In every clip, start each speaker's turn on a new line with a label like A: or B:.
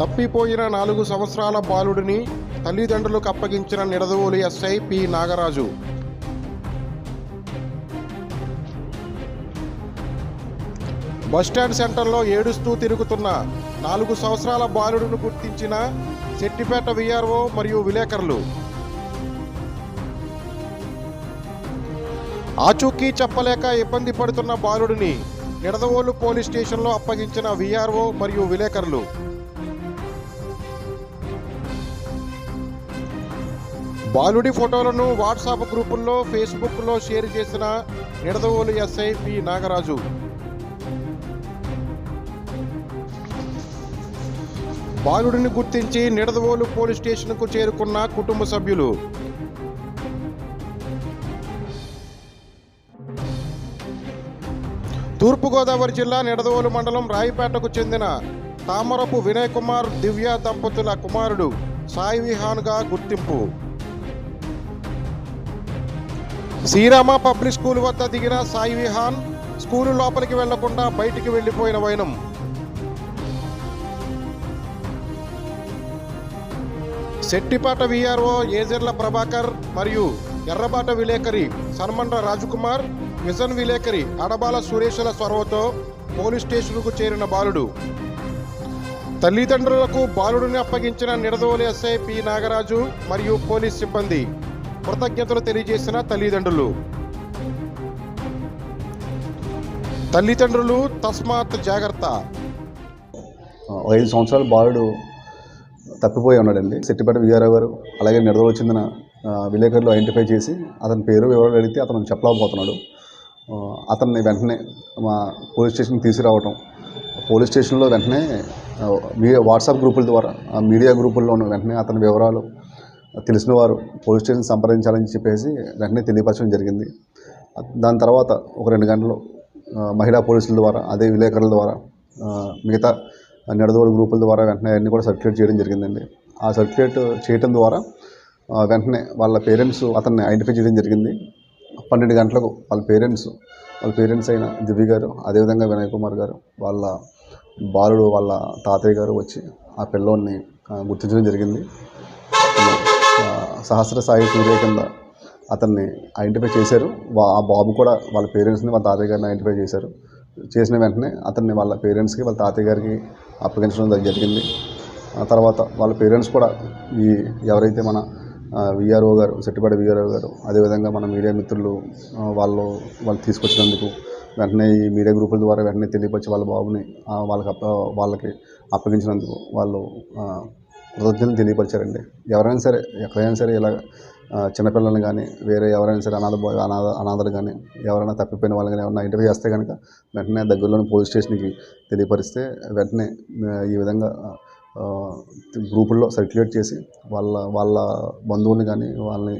A: తప్పిపోయిన నాలుగు సంవత్సరాల బాలుడిని తల్లిదండ్రులకు అప్పగించిన Nidadavolu SI P. Nagaraju. Bus stand సెంటర్లో ఏడుస్తూ తిరుగుతున్న నాలుగు సంవత్సరాల బాలుడిని గుర్తించిన శెట్టిపేట విఆర్ఓ మరియు విలేకరులు. ఆచూకీ చెప్పలేక ఇబ్బంది పడుతున్న బాలుడిని నిడదవోలు పోలీస్ స్టేషన్లో అప్పగించిన విఆర్ఓ మరియు విలేకరులు. బాలుడి ఫోటోలను వాట్సాప్ గ్రూపుల్లో ఫేస్బుక్లో షేర్ చేసిన నిడదవోలు ఎస్ఐ పి. నాగరాజు. బాలుడిని గుర్తించి నిడదవోలు పోలీస్ స్టేషన్కు చేరుకున్న కుటుంబ సభ్యులు. తూర్పుగోదావరి జిల్లా నిడదవోలు మండలం రాయిపేటకు చెందిన తామరపు వినయ్ కుమార్ దివ్య దంపతుల కుమారుడు సాయి విహాన్గా గుర్తింపు. శ్రీరామ పబ్లిక్ స్కూల్ వద్ద దిగిన సాయి విహాన్ స్కూలు లోపలికి వెళ్ళకుండా బయటికి వెళ్ళిపోయిన వైనం. శెట్టిపాట విఆర్ఓ ఏజర్ల ప్రభాకర్ మరియు ఎర్రబాట విలేకరి సన్మండ్ర రాజకుమార్ విజన్ విలేకరి అడబాల సురేషుల చొరవతో పోలీస్ స్టేషన్కు చేరిన బాలుడు. తల్లిదండ్రులకు బాలుడిని అప్పగించిన నిడదవోలు ఎస్ఐ పి నాగరాజు మరియు పోలీస్ సిబ్బంది. కృతజ్ఞతలు తెలియజేసిన తల్లిదండ్రులు. తల్లిదండ్రులు తస్మాత్ జాగ్రత్త.
B: ఐదు సంవత్సరాల బాలుడు తప్పిపోయి ఉన్నాడండి. సెట్టిపేట విజయరావు గారు అలాగే నిడదలు చెందిన విలేకరులు ఐడెంటిఫై చేసి అతని పేరు వివరాలు అడిగితే అతను చెప్పలేకపోతున్నాడు. అతన్ని వెంటనే మా పోలీస్ స్టేషన్కి తీసుకురావటం. పోలీస్ స్టేషన్లో వెంటనే మీ వాట్సాప్ గ్రూపుల ద్వారా మీడియా గ్రూపుల్లోనూ వెంటనే అతని వివరాలు తెలిసిన వారు పోలీస్ స్టేషన్ సంప్రదించాలని చెప్పేసి వెంటనే తెలియపరచడం జరిగింది. దాని తర్వాత ఒక రెండు గంటలు మహిళా పోలీసుల ద్వారా అదే విలేకరుల ద్వారా మిగతా నిడదోడు గ్రూపుల ద్వారా వెంటనే అన్నీ కూడా సర్క్యులేట్ చేయడం జరిగిందండి. ఆ సర్క్యులేట్ చేయడం ద్వారా వెంటనే వాళ్ళ పేరెంట్స్ అతన్ని ఐడెంటిఫై చేయడం జరిగింది. పన్నెండు గంటలకు వాళ్ళ పేరెంట్స్ వాళ్ళ పేరెంట్స్ అయిన దివ్య గారు అదేవిధంగా వినయ్ కుమార్ గారు వాళ్ళ బాలుడు వాళ్ళ తాతయ్య గారు వచ్చి ఆ పిల్లోని గుర్తించడం జరిగింది. సహస్ర సాయి సూర్య కింద అతన్ని ఐడెంటిఫై చేశారు. వా- ఆ బాబు కూడా వాళ్ళ పేరెంట్స్ని వాళ్ళ తాతయ్య గారిని ఐడెంటిఫై చేశారు. చేసిన వెంటనే అతన్ని వాళ్ళ పేరెంట్స్కి వాళ్ళ తాతయ్య గారికి అప్పగించడం జరిగింది. తర్వాత వాళ్ళ పేరెంట్స్ కూడా ఈ ఎవరైతే మన విఆర్ఓ గారు సెట్టిపాటి విఆర్ఓ గారు అదేవిధంగా మన మీడియా మిత్రులు వాళ్ళు వాళ్ళు తీసుకొచ్చినందుకు వెంటనే ఈ మీడియా గ్రూపుల ద్వారా వెంటనే తెలియపరిచి వాళ్ళ బాబుని వాళ్ళకి అప్ప వాళ్ళకి అప్పగించినందుకు వాళ్ళు కృతజ్ఞతలు తెలియపరిచారండి. ఎవరైనా సరే ఎక్కడైనా సరే ఇలా ఆ, చిన్నపిల్లల్ని కానీ వేరే ఎవరైనా సరే అనాథ అనాథ అనాథలు కానీ ఎవరైనా తప్పిపోయిన వాళ్ళని కానీ ఎవరైనా ఇంటర్వ్యూ చేస్తే కనుక వెంటనే దగ్గరలోని పోలీస్ స్టేషన్కి తెలియపరిస్తే వెంటనే ఈ విధంగా గ్రూపుల్లో సర్క్యులేట్ చేసి వాళ్ళ వాళ్ళ బంధువుల్ని కానీ వాళ్ళని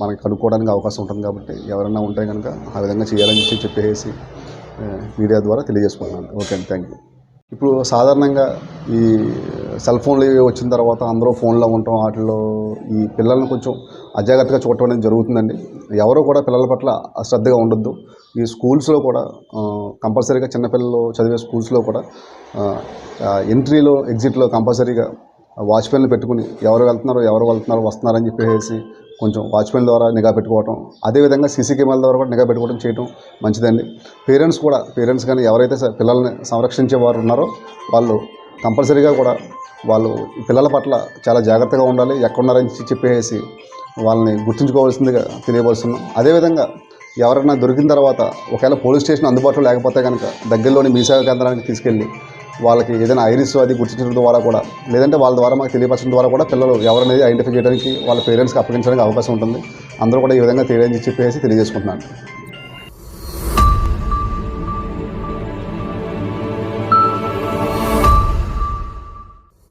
B: మనకి కనుక్కోవడానికి అవకాశం ఉంటుంది కాబట్టి ఎవరైనా ఉంటే కనుక ఆ విధంగా చేయాలని చెప్పి చెప్పేసి మీడియా ద్వారా తెలియజేసుకుంటున్నాను ఓకే అండి థ్యాంక్ యూ ఇప్పుడు సాధారణంగా ఈ సెల్ ఫోన్లు వచ్చిన తర్వాత అందరూ ఫోన్లో ఉండటం వాటిలో ఈ పిల్లల్ని కొంచెం అజాగ్రత్తగా చూడటం అనేది జరుగుతుందండి. ఎవరు కూడా పిల్లల పట్ల అశ్రద్ధగా ఉండొద్దు. ఈ స్కూల్స్లో కూడా కంపల్సరీగా చిన్నపిల్లలు చదివే స్కూల్స్లో కూడా ఎంట్రీలో ఎగ్జిట్లో కంపల్సరీగా వాచ్మెన్లు పెట్టుకుని ఎవరు వెళ్తున్నారో ఎవరు వెళ్తున్నారో వస్తున్నారని చెప్పేసి కొంచెం వాచ్మెన్ ద్వారా నిఘా పెట్టుకోవటం అదేవిధంగా సీసీ కెమెరాల ద్వారా కూడా నిఘా పెట్టుకోవడం చేయడం మంచిదండి. పేరెంట్స్ కూడా పేరెంట్స్ కానీ ఎవరైతే పిల్లల్ని సంరక్షించే వారు ఉన్నారో వాళ్ళు కంపల్సరీగా కూడా వాళ్ళు పిల్లల పట్ల చాలా జాగ్రత్తగా ఉండాలి. ఎక్కడున్నారని చెప్పేసి వాళ్ళని గుర్తుంచుకోవాల్సిందిగా తెలియవలస్తున్నాం అదేవిధంగా ఎవరైనా దొరికిన తర్వాత ఒకవేళ పోలీస్ స్టేషన్ అందుబాటులో లేకపోతే కనుక దగ్గరలోని మీసేవ కేంద్రానికి తీసుకెళ్ళి వాళ్ళకి ఏదైనా ఐరిస్ అది గుర్తించడం ద్వారా కూడా లేదంటే వాళ్ళ ద్వారా మాకు తెలియపరచడం ద్వారా కూడా పిల్లలు ఎవరనేది ఐడెంటిఫై చేయడానికి వాళ్ళ పేరెంట్స్కి అప్పగించడానికి అవకాశం ఉంటుంది. అందరూ కూడా ఈ విధంగా తెలియని చెప్పేసి తెలియజేసుకుంటున్నాను.